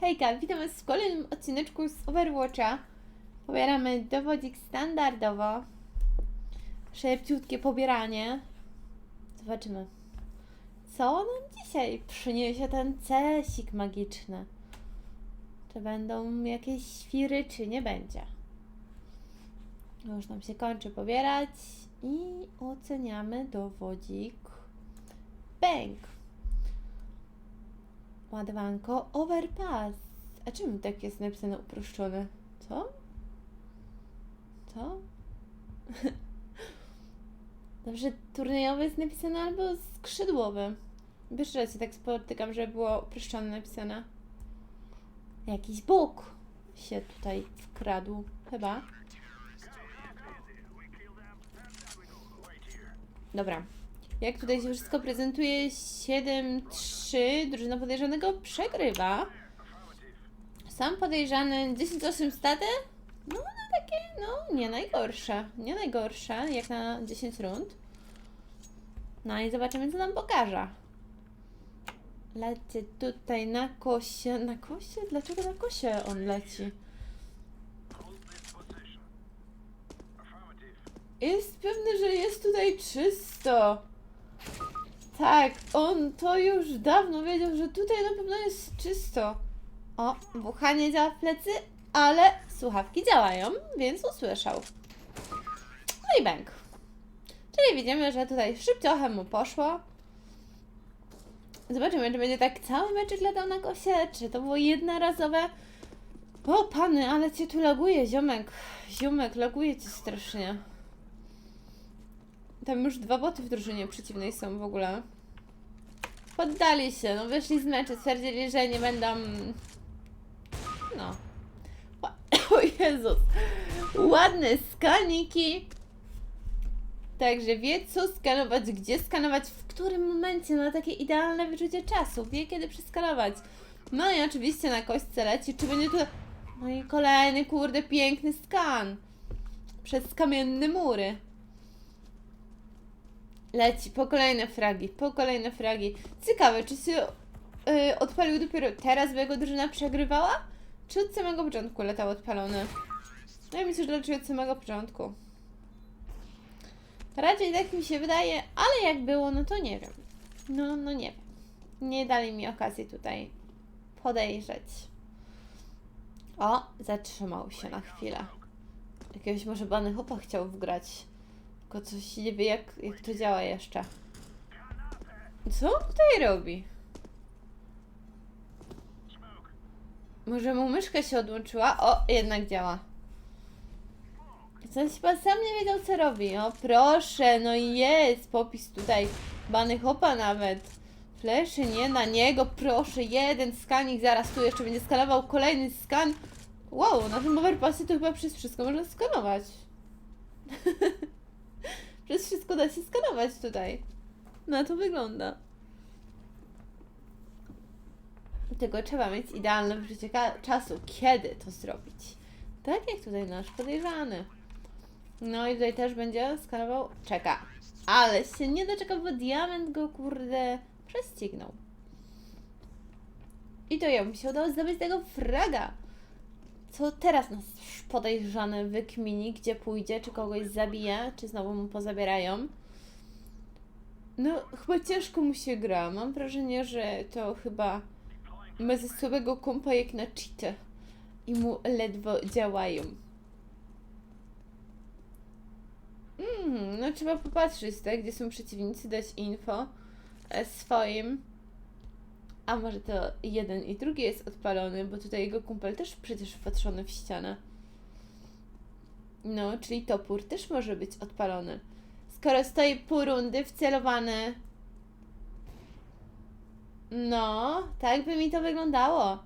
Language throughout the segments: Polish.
Hejka, witam was w kolejnym odcineczku z Overwatcha. Pobieramy dowodzik standardowo. Szybciutkie pobieranie. Zobaczymy, co nam dzisiaj przyniesie ten cesik magiczny. Czy będą jakieś świry, czy nie będzie. Już nam się kończy pobierać i oceniamy dowodzik. Bang! Ładowanko Overpass. A czemu tak jest napisane uproszczone? Co? Co? Dobrze, turniejowy jest napisane albo skrzydłowy. Pierwszy raz się tak spotykam, że było uproszczone napisane. Jakiś bóg się tutaj wkradł, chyba. Dobra. Jak tutaj się wszystko prezentuje, 7-3, drużyna podejrzanego przegrywa. Sam podejrzany 10-8 staty? No, no takie, no, nie najgorsze. Nie najgorsze, jak na 10 rund. No i zobaczymy, co nam pokaże. Lecie tutaj na kosie. Na kosie? Dlaczego na kosie on leci? Jest pewny, że jest tutaj czysto. Tak, on to już dawno wiedział, że tutaj na pewno jest czysto. O, buchanie działa w plecy, ale słuchawki działają, więc usłyszał. No i bęk. Czyli widzimy, że tutaj szybciochem mu poszło. Zobaczymy, czy będzie tak cały meczek latał na kosie, czy to było jednorazowe. O, pany, ale cię tu laguje, ziomek. Ziomek, laguje cię strasznie. Tam już dwa boty w drużynie przeciwnej są w ogóle. Poddali się, no wyszli z meczu, stwierdzili, że nie będą... No. O Jezus. Ładne skaniki. Także wie co skanować, gdzie skanować, w którym momencie, ma takie idealne wyczucie czasu, wie kiedy przeskanować. No i oczywiście na kośćce leci, czy będzie tu... No i kolejny, kurde, piękny skan. Przez kamienne mury. Leci po kolejne fragi, po kolejne fragi. Ciekawe, czy się yy, odpalił dopiero teraz, bo jego drużyna przegrywała? Czy od samego początku latał odpalony? No ja myślę, że raczej od samego początku. Raczej tak mi się wydaje, ale jak było, no to nie wiem. No, no nie wiem. Nie dali mi okazji tutaj podejrzeć. O, zatrzymał się na chwilę. Jakiegoś może bany chopa chciał wgrać. Tylko coś nie wie, jak, jak to działa jeszcze. Co on tutaj robi? Może mu myszka się odłączyła? O, jednak działa. Coś chyba sam nie wiedział, co robi. O, proszę, no i jest popis tutaj. Bany hopa nawet. Fleszy nie na niego, proszę, jeden skanik, zaraz tu jeszcze będzie skanował kolejny skan. Wow, na tym overpassie to chyba przez wszystko można skanować. Przez wszystko da się skanować tutaj. Na to wygląda. Tylko trzeba mieć idealne wyczucie czasu, kiedy to zrobić. Tak jak tutaj nasz podejrzany. No i tutaj też będzie skanował. Czeka. Ale się nie doczeka, bo diament go kurde prześcignął. I to jemu się udało zdobyć tego fraga. Co teraz nas podejrzany wykmini, gdzie pójdzie, czy kogoś zabije, czy znowu mu pozabierają. No, chyba ciężko mu się gra. Mam wrażenie, że to chyba ma ze słabego kompa jak na cheatę i mu ledwo działają. Mm, no trzeba popatrzeć, tak, gdzie są przeciwnicy, dać info e, swoim. A może to jeden i drugi jest odpalony, bo tutaj jego kumpel też przecież wpatrzony w ścianę. No, czyli topór też może być odpalony. Skoro stoi pół rundy wcelowany. No, tak by mi to wyglądało.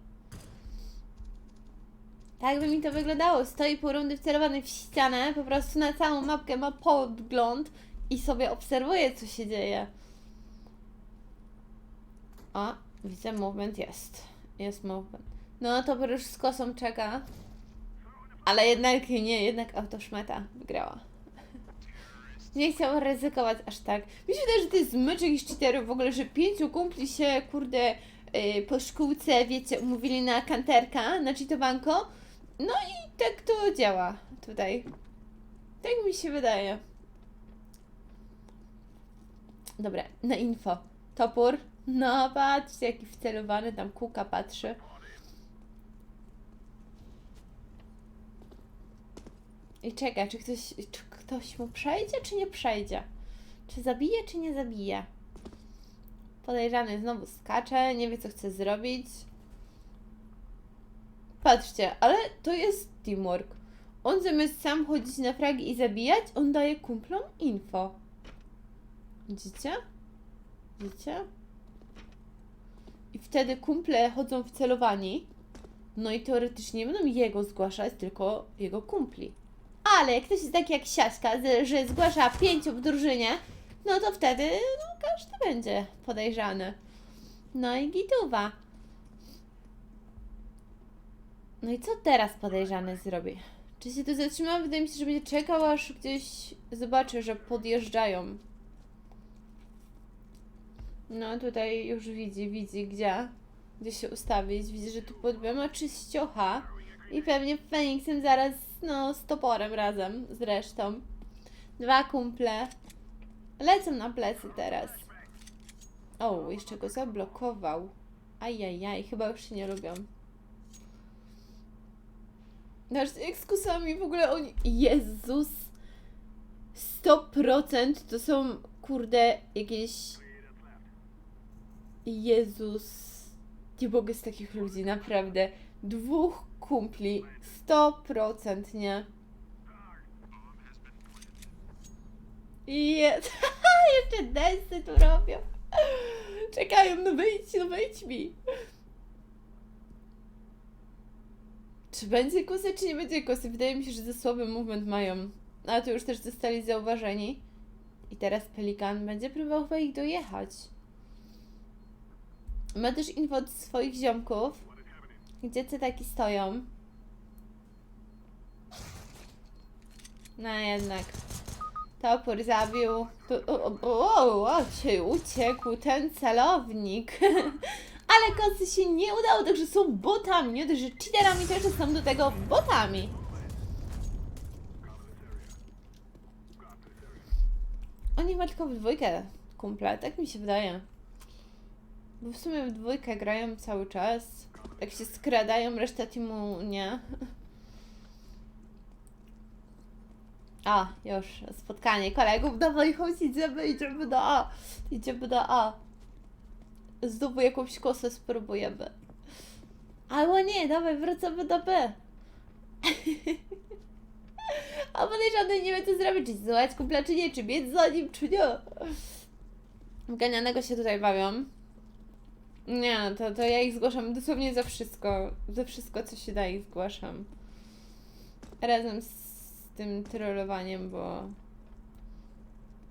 Tak by mi to wyglądało. Stoi pół rundy wcelowany w ścianę, po prostu na całą mapkę ma podgląd i sobie obserwuje, co się dzieje. O, widzę, movement jest. Jest movement. No, to już z kosą czeka. Ale jednak nie, jednak autoszmeta wygrała. Nie chciał ryzykować aż tak. Mi się że to jest mecz jakichś cheaterów w ogóle, że pięciu kumpli się, kurde, y, po szkółce, wiecie, umówili na kanterka, na cheatowanko. No i tak to działa tutaj. Tak mi się wydaje. Dobra, na info. Topór. No, patrzcie, jaki wcelowany, tam kuka patrzy. I czeka, czy ktoś, czy ktoś mu przejdzie, czy nie przejdzie? Czy zabije, czy nie zabije? Podejrzany znowu skacze, nie wie co chce zrobić. Patrzcie, ale to jest teamwork. On zamiast sam chodzić na fragi i zabijać, on daje kumplom info. Widzicie? Widzicie? I wtedy kumple chodzą wcelowani. No i teoretycznie nie będą jego zgłaszać, tylko jego kumpli. Ale jak ktoś jest taki jak Siaśka, że- zgłasza pięciu w drużynie, no to wtedy no, każdy będzie podejrzany. No i gituwa. No i co teraz podejrzany zrobi? Czy się tu zatrzyma? Wydaje mi się, że będzie czekał, aż gdzieś zobaczy, że podjeżdżają. No tutaj już widzi, widzi gdzie, gdzie się ustawić. Widzi, że tu pod ma czyściocha i pewnie Feniksem zaraz, no, z toporem razem z resztą. Dwa kumple. Lecą na plecy teraz. O, jeszcze go zablokował. Ajajaj, chyba już się nie lubią. Nasz ekskusami w ogóle oni... Jezus! 100% to są, kurde, jakieś... Jezus. Nie mogę z takich ludzi, naprawdę. Dwóch kumpli. 100%, nie? Jest. Jeszcze densy tu robią. Czekają, no wyjdź, no wyjdź mi. Czy będzie kosy, czy nie będzie kosy? Wydaje mi się, że za słaby movement mają. A to już też zostali zauważeni. I teraz Pelikan będzie próbował ich dojechać. Ma też info od swoich ziomków, gdzie te taki stoją. No jednak. Topór zabił. O, o, o, o, uciekł ten celownik. Ale kosy się nie udało, także są botami. Nie że cheaterami, jeszcze są do tego botami. Oni ma tylko w dwójkę kumple, tak mi się wydaje. Bo w sumie w dwójkę grają cały czas. Jak się skradają, reszta teamu nie. A, już, spotkanie kolegów. Dawaj, chodź, idziemy, idziemy do A. Idziemy do A. Znowu jakąś kosę spróbujemy. Albo nie, dawaj, wracamy do B. A podejrzany nie wie co zrobić, czy złać kumpla, czy nie, czy biec za nim, czy nie. Ganianego się tutaj bawią. Nie, to, to ja ich zgłaszam dosłownie za wszystko. Za wszystko, co się da, ich zgłaszam. Razem z tym trollowaniem, bo.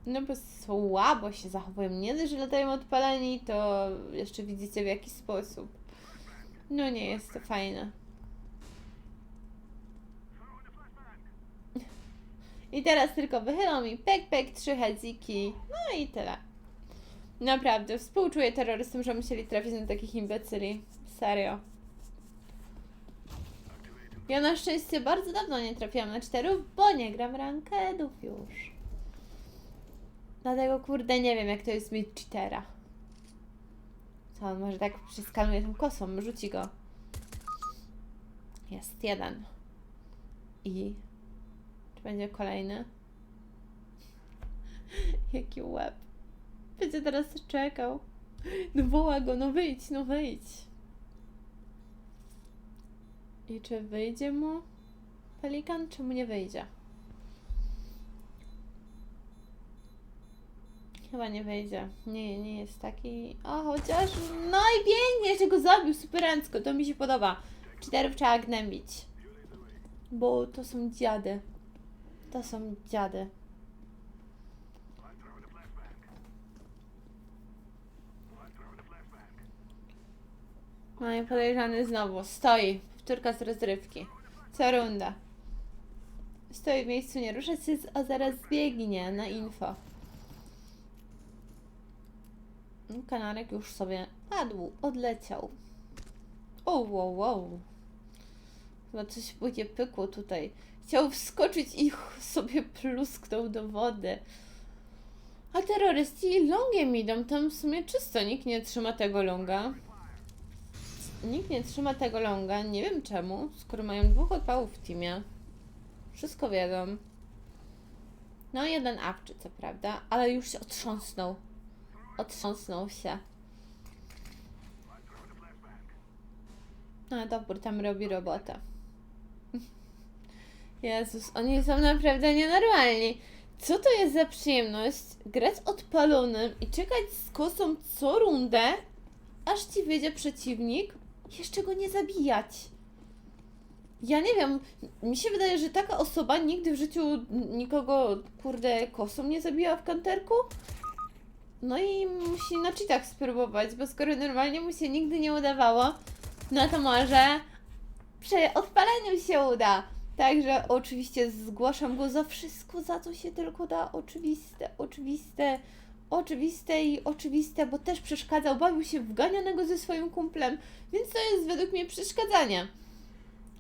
No bo słabo się zachowują. Nie dość, że latają odpaleni, to jeszcze widzicie w jaki sposób. No nie jest to fajne. I teraz tylko wychylą mi pek, pek, trzy hedziki. No i tyle. Naprawdę, współczuję terrorystom, że musieli trafić na takich imbecyli. Serio. Ja na szczęście bardzo dawno nie trafiłam na czterów, bo nie gram rankedów już. Dlatego kurde nie wiem jak to jest mieć cheatera. Co on może tak przeskanuje tą kosą, rzuci go. Jest jeden. I czy będzie kolejny? Jaki łeb. Będzie teraz czekał. No woła go, no wyjdź, no wyjdź. I czy wyjdzie mu pelikan, czy mu nie wyjdzie? Chyba nie wyjdzie. Nie, nie jest taki. O, chociaż. No i pięknie, jeszcze go zabił superancko. To mi się podoba. Czterów trzeba gnębić. Bo to są dziady. To są dziady. No i podejrzany znowu. Stoi. Powtórka z rozrywki. Co runda. Stoi w miejscu, nie rusza się, a zaraz biegnie na info. No, Kanarek już sobie Padł, odleciał. O, wow, wow. Chyba coś będzie pykło tutaj. Chciał wskoczyć i sobie plusknął do wody. A terroryści longiem idą. Tam w sumie czysto. Nikt nie trzyma tego longa. Nikt nie trzyma tego longa. Nie wiem czemu. Skoro mają dwóch odpałów w teamie. Wszystko wiedzą. No, jeden awczy, co prawda, ale już się otrząsnął. Otrząsnął się. No, dobór tam robi robotę. Jezus, oni są naprawdę nienormalni. Co to jest za przyjemność grać odpalonym i czekać z kosą co rundę, aż ci wyjdzie przeciwnik jeszcze go nie zabijać? Ja nie wiem, mi się wydaje, że taka osoba nigdy w życiu nikogo, kurde, kosą nie zabija w kanterku. No i musi na cheatach spróbować, bo skoro normalnie mu się nigdy nie udawało, no to może przy odpaleniu się uda. Także oczywiście zgłaszam go za wszystko, za co się tylko da. Oczywiste, oczywiste, oczywiste i oczywiste, bo też przeszkadzał, bawił się w ganianego ze swoim kumplem, więc to jest według mnie przeszkadzanie.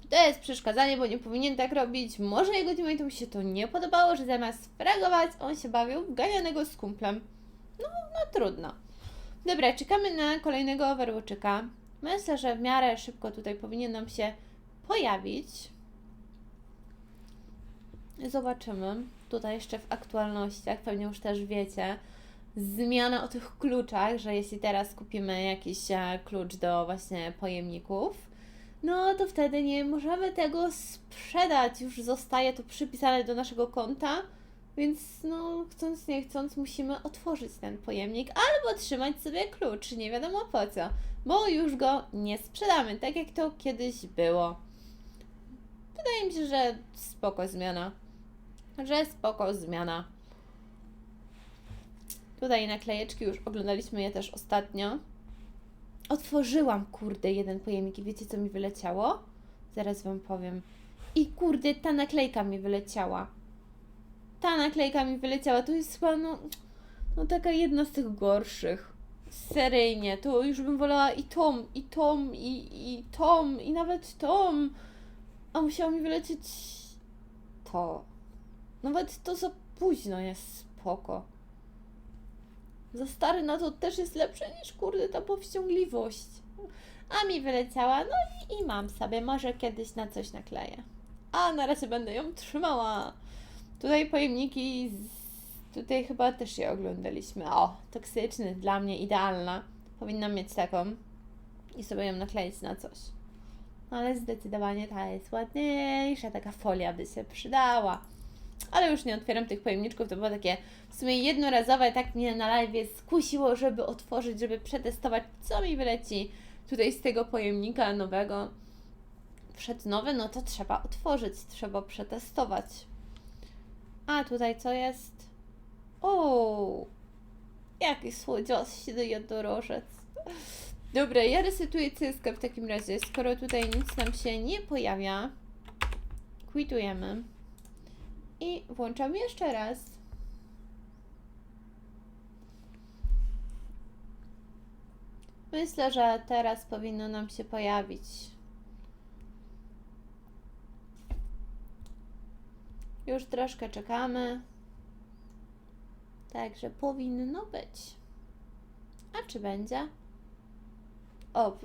To jest przeszkadzanie, bo nie powinien tak robić. Może jego teammateom się to nie podobało, że zamiast fragować, on się bawił w ganianego z kumplem. No, no trudno. Dobra, czekamy na kolejnego Overwatchika. Myślę, że w miarę szybko tutaj powinien nam się pojawić. Zobaczymy. Tutaj jeszcze w aktualnościach, pewnie już też wiecie, zmiana o tych kluczach, że jeśli teraz kupimy jakiś e, klucz do właśnie pojemników, no to wtedy nie możemy tego sprzedać. Już zostaje to przypisane do naszego konta, więc no chcąc nie chcąc musimy otworzyć ten pojemnik albo trzymać sobie klucz, nie wiadomo po co, bo już go nie sprzedamy, tak jak to kiedyś było. Wydaje mi się, że spoko zmiana. Że spoko zmiana. Tutaj naklejeczki już oglądaliśmy je też ostatnio. Otworzyłam, kurde, jeden pojemnik i wiecie co mi wyleciało? Zaraz wam powiem. I kurde, ta naklejka mi wyleciała. Ta naklejka mi wyleciała. To jest chyba, no, no taka jedna z tych gorszych. Seryjnie, to już bym wolała i tom, i tom, i, i tom, i nawet tom. A musiało mi wylecieć to. Nawet to za późno jest spoko. Za stary na to też jest lepsze niż kurde ta powściągliwość. A mi wyleciała, no i, i mam sobie, może kiedyś na coś nakleję. A na razie będę ją trzymała. Tutaj pojemniki, z... tutaj chyba też je oglądaliśmy. O, toksyczny, dla mnie idealna. Powinnam mieć taką i sobie ją nakleić na coś. No ale zdecydowanie ta jest ładniejsza, taka folia by się przydała. Ale już nie otwieram tych pojemniczków, to było takie w sumie jednorazowe, tak mnie na live skusiło, żeby otworzyć, żeby przetestować, co mi wyleci tutaj z tego pojemnika nowego. Wszedł nowy, no to trzeba otworzyć, trzeba przetestować. A tutaj co jest? O, jaki słodziosty jednorożec. Dobra, ja resetuję CSK w takim razie, skoro tutaj nic nam się nie pojawia. Quitujemy. I włączam jeszcze raz. Myślę, że teraz powinno nam się pojawić. Już troszkę czekamy. Także powinno być. A czy będzie? O,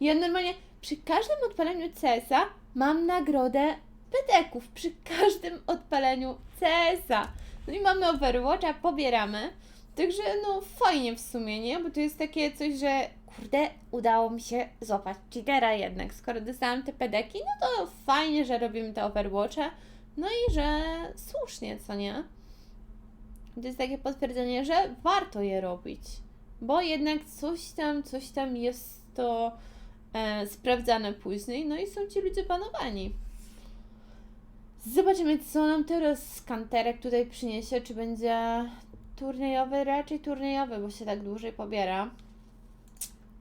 ja normalnie przy każdym odpaleniu CS-a mam nagrodę pedeków. Przy każdym odpaleniu CS-a. No i mamy Overwatcha, pobieramy. Także no fajnie w sumie, nie? Bo to jest takie coś, że kurde, udało mi się złapać cheatera jednak. Skoro dostałam te pedeki, no to fajnie, że robimy te Overwatche. No i że słusznie, co nie? To jest takie potwierdzenie, że warto je robić. Bo jednak coś tam, coś tam jest to e, sprawdzane później, no i są ci ludzie panowani. Zobaczymy, co nam teraz skanterek tutaj przyniesie. Czy będzie turniejowy? Raczej turniejowy, bo się tak dłużej pobiera.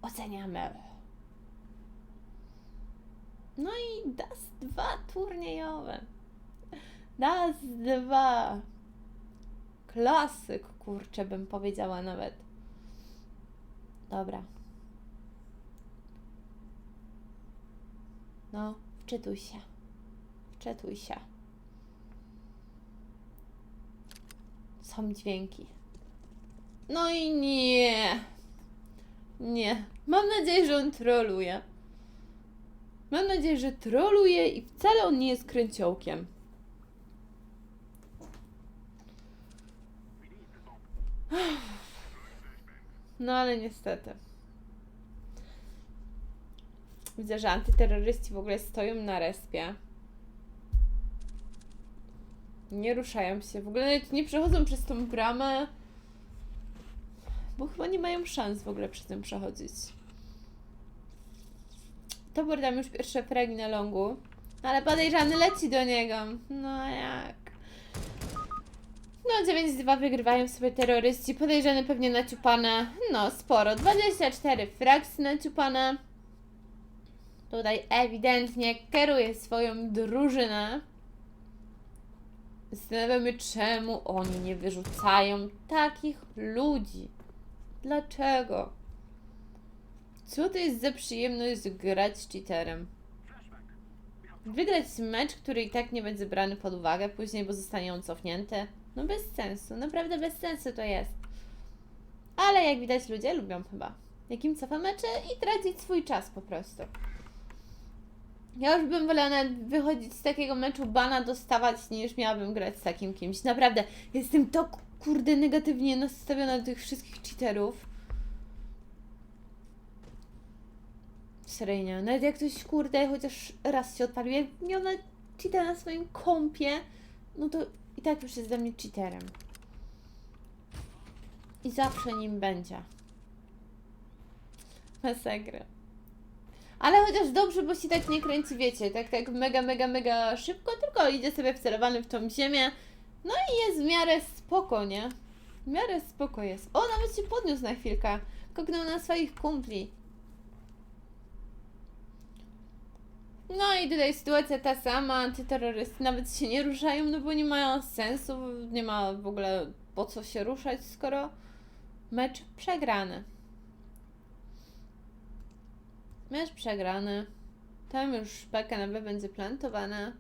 Oceniamy. No i das dwa turniejowe. Das dwa. Klasyk, kurczę, bym powiedziała nawet. Dobra. No, wczytuj się. Wczytuj się. Są dźwięki. No i nie. Nie. Mam nadzieję, że on troluje. Mam nadzieję, że troluje i wcale on nie jest kręciołkiem. No ale niestety. Widzę, że antyterroryści w ogóle stoją na respie. Nie ruszają się. W ogóle nawet nie przechodzą przez tą bramę. Bo chyba nie mają szans w ogóle przez tym przechodzić. To tam już pierwsze fragi na longu. Ale podejrzany leci do niego. No jak? No 9-2 wygrywają sobie terroryści. Podejrzany pewnie naciupane. No sporo. 24 fraksy naciupane. Tutaj ewidentnie kieruje swoją drużynę. Zastanawiamy, czemu oni nie wyrzucają takich ludzi. Dlaczego? Co to jest za przyjemność grać z cheaterem? Wygrać mecz, który i tak nie będzie brany pod uwagę później, bo zostanie on cofnięty. No bez sensu, naprawdę bez sensu to jest. Ale jak widać ludzie lubią chyba. Jakim cofa mecze i tracić swój czas po prostu. Ja już bym wolała nawet wychodzić z takiego meczu bana dostawać, niż miałabym grać z takim kimś. Naprawdę, jestem tak kurde negatywnie nastawiona do tych wszystkich cheaterów. Seryjnie. Nawet jak ktoś kurde chociaż raz się odpalił, jak miał na cheatera na swoim kompie, no to i tak już jest dla mnie cheaterem. I zawsze nim będzie. Masakra. Ale chociaż dobrze, bo się tak nie kręci, wiecie, tak, tak mega, mega, mega szybko, tylko idzie sobie wcelowany w tą ziemię. No i jest w miarę spoko, nie? W miarę spoko jest. O, nawet się podniósł na chwilkę. Koknął na swoich kumpli. No i tutaj sytuacja ta sama, antyterrorysty nawet się nie ruszają, no bo nie mają sensu, nie ma w ogóle po co się ruszać, skoro mecz przegrany. Mecz przegrany. Tam już szpeka na B będzie plantowana.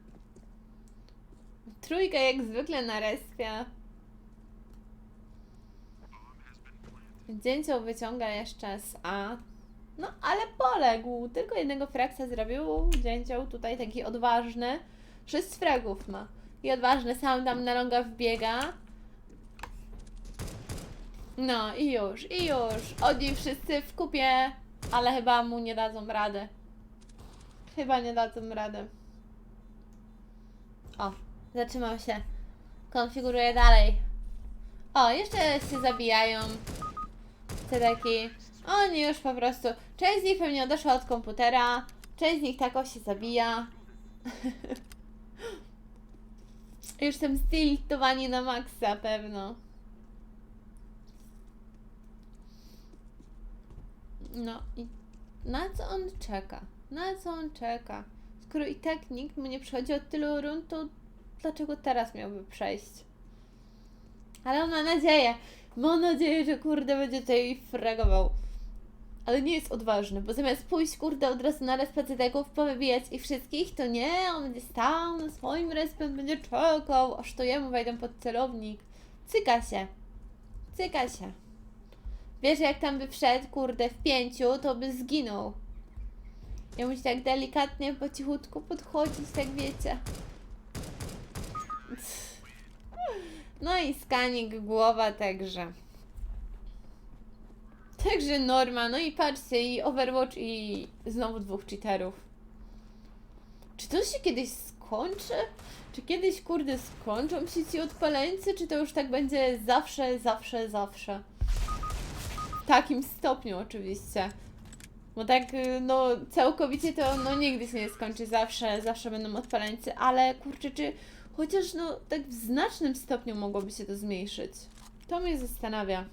Trójka jak zwykle na respie. Dzięcioł wyciąga jeszcze z A. No, ale poległ. Tylko jednego fraksa zrobił. Dzięcioł tutaj taki odważny. Sześć fragów ma. I odważny sam tam na longa wbiega. No i już, i już. Oni wszyscy w kupie, ale chyba mu nie dadzą rady. Chyba nie dadzą rady. O, zatrzymał się. Konfiguruję dalej. O, jeszcze się zabijają. Te taki. Oni już po prostu. Część z nich pewnie odeszła od komputera. Część z nich tako się zabija. już są stiltowani na maksa pewno. No i na co on czeka? Na co on czeka? Skoro i tak nikt mu nie przychodzi od tylu rund, to dlaczego teraz miałby przejść? Ale on ma nadzieję. Mam nadzieję, że kurde będzie tutaj fragował. Ale nie jest odważny, bo zamiast pójść kurde od razu na respę cyteków, powybijać ich wszystkich, to nie, on będzie stał na swoim respem, będzie czekał, aż to jemu wejdą pod celownik. Cyka się. Cyka się. Wiesz, jak tam by wszedł, kurde, w pięciu, to by zginął. Ja musi tak delikatnie, po cichutku podchodzić, tak wiecie. No i skanik głowa także. Także norma, no i patrzcie, i Overwatch i znowu dwóch cheaterów. Czy to się kiedyś skończy? Czy kiedyś, kurde, skończą się ci odpaleńcy, czy to już tak będzie zawsze, zawsze, zawsze? W takim stopniu oczywiście. Bo tak, y, no, całkowicie to, no, nigdy się nie skończy, zawsze, zawsze będą odpaleńcy, ale kurczę, czy chociaż, no, tak w znacznym stopniu mogłoby się to zmniejszyć? To mnie zastanawia.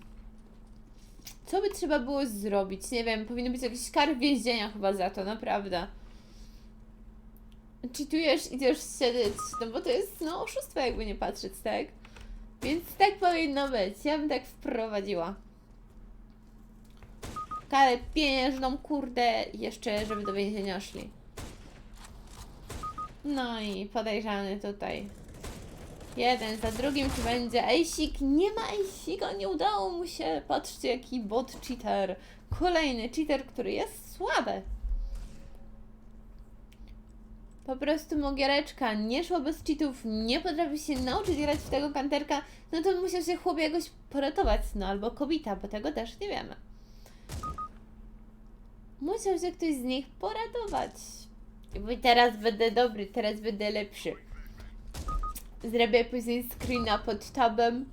Co by trzeba było zrobić? Nie wiem, powinny być jakieś kary więzienia chyba za to, naprawdę. Cheatujesz, idziesz siedzieć, no bo to jest, no, oszustwo jakby nie patrzeć, tak? Więc tak powinno być, ja bym tak wprowadziła. Karę pieniężną, kurde, jeszcze żeby do więzienia szli. No i podejrzany tutaj. Jeden za drugim, czy będzie Ejsik? Nie ma Ejsika, nie udało mu się. Patrzcie, jaki bot cheater. Kolejny cheater, który jest słaby. Po prostu Mogiereczka nie szła bez cheatów, nie potrafi się nauczyć grać w tego kanterka, no to musiał się chłop jakoś poratować, no albo kobita, bo tego też nie wiemy. Musiał się ktoś z nich poratować. Bo teraz będę dobry, teraz będę lepszy. Zrobię później screena pod tabem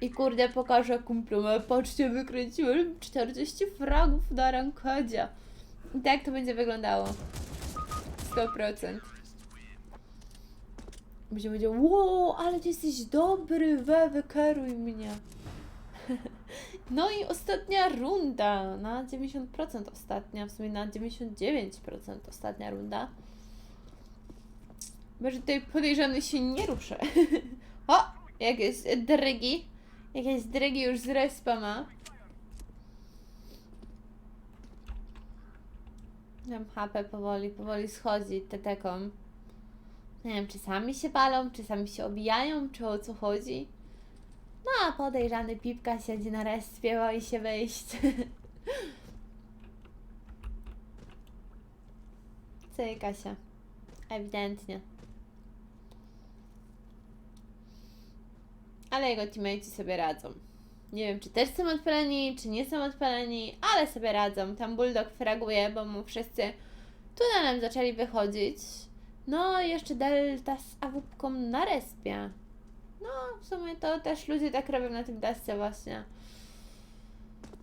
i kurde pokażę kumplom, "E, patrzcie wykręciłem 40 fragów na rankadzie. I tak to będzie wyglądało. 100%. Będzie powiedział, wow, ale ty jesteś dobry, we, wykeruj mnie. No i ostatnia runda, na 90% ostatnia, w sumie na 99% ostatnia runda. Może tutaj podejrzany się nie ruszę. O, jakieś drygi. Jakieś drygi już z respa ma. Tam HP powoli, powoli schodzi teteką. Nie wiem, czy sami się palą, czy sami się obijają, czy o co chodzi. No a podejrzany Pipka siedzi na respie, boi się wyjść. Cyka się. Ewidentnie. Ale jego teammates sobie radzą. Nie wiem, czy też są odpaleni, czy nie są odpaleni, ale sobie radzą. Tam Bulldog fraguje, bo mu wszyscy tunelem zaczęli wychodzić. No, i jeszcze Delta z awupką na respie. No, w sumie to też ludzie tak robią na tym daście właśnie.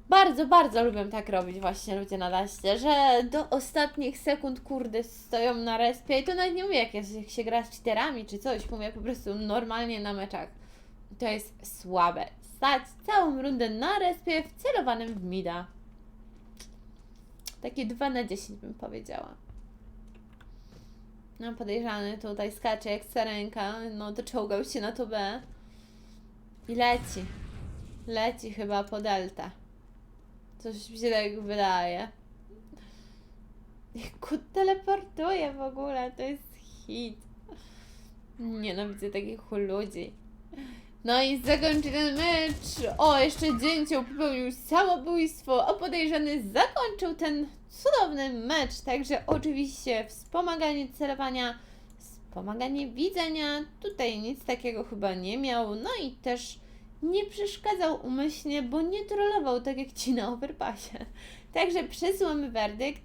Bardzo, bardzo lubią tak robić właśnie ludzie na daście, że do ostatnich sekund, kurde, stoją na respie i to nawet nie mówię, jak jest- jak się gra z cheaterami czy coś, mówię po prostu normalnie na meczach. To jest słabe. Stać całą rundę na respie wcelowanym w mida. Takie 2 na 10 bym powiedziała. No podejrzany tutaj skacze jak sarenka, no doczołgał się na to B. I leci. Leci chyba po delta. Coś mi się tak wydaje. Jak teleportuje w ogóle, to jest hit. Nienawidzę takich ludzi. No i zakończy ten mecz. O, jeszcze dzięcioł popełnił samobójstwo, a podejrzany zakończył ten cudowny mecz. Także oczywiście wspomaganie celowania, wspomaganie widzenia. Tutaj nic takiego chyba nie miał. No i też nie przeszkadzał umyślnie, bo nie trollował tak jak ci na overpassie. Także przesyłamy werdykt.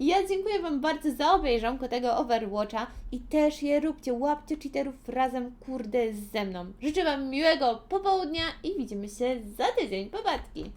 Ja dziękuję Wam bardzo za obejrzonko tego Overwatcha i też je róbcie, łapcie cheaterów razem, kurde, ze mną. Życzę Wam miłego popołudnia i widzimy się za tydzień. Popadki!